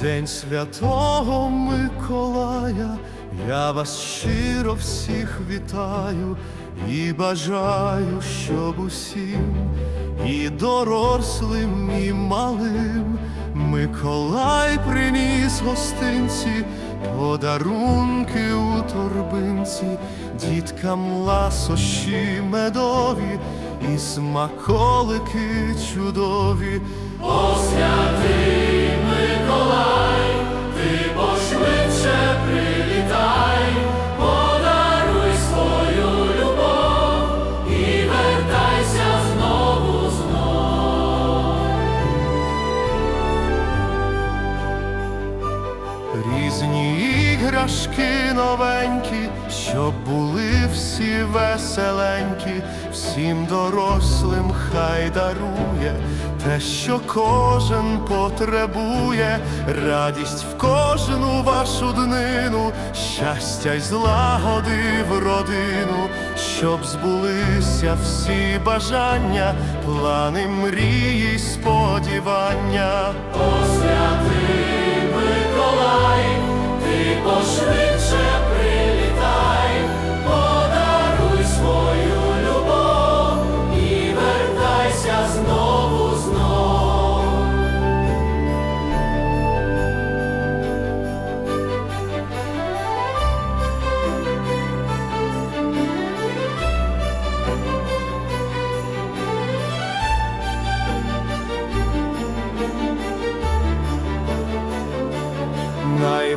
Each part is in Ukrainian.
День святого Миколая, я вас щиро всіх вітаю і бажаю, щоб усім, і дорослим, і малим, Миколай приніс гостинці, подарунки у торбинці, діткам ласощі медові і смаколики чудові. О, Різні іграшки новенькі, щоб були всі веселенькі, всім дорослим хай дарує те, що кожен потребує, радість в кожну вашу днину, щастя й злагоди в родину, щоб збулися всі бажання, плани, мрії, сподівання.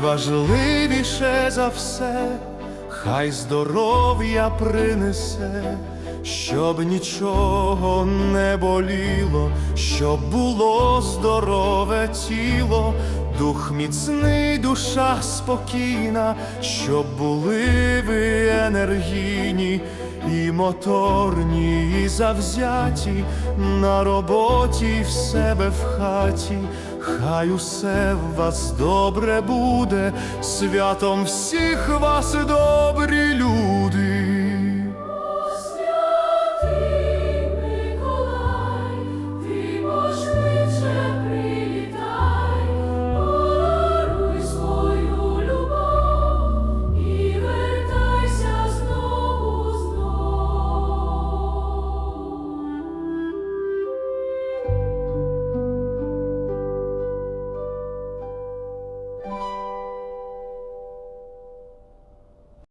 Найважливіше за все, хай здоров'я принесе, щоб нічого не боліло, щоб було здорове тіло, дух міцний, душа спокійна, щоб були ви енергійні. Моторні, і завзяті. На роботі, в себе в хаті, хай усе в вас добре буде, святом всіх вас добрі люди.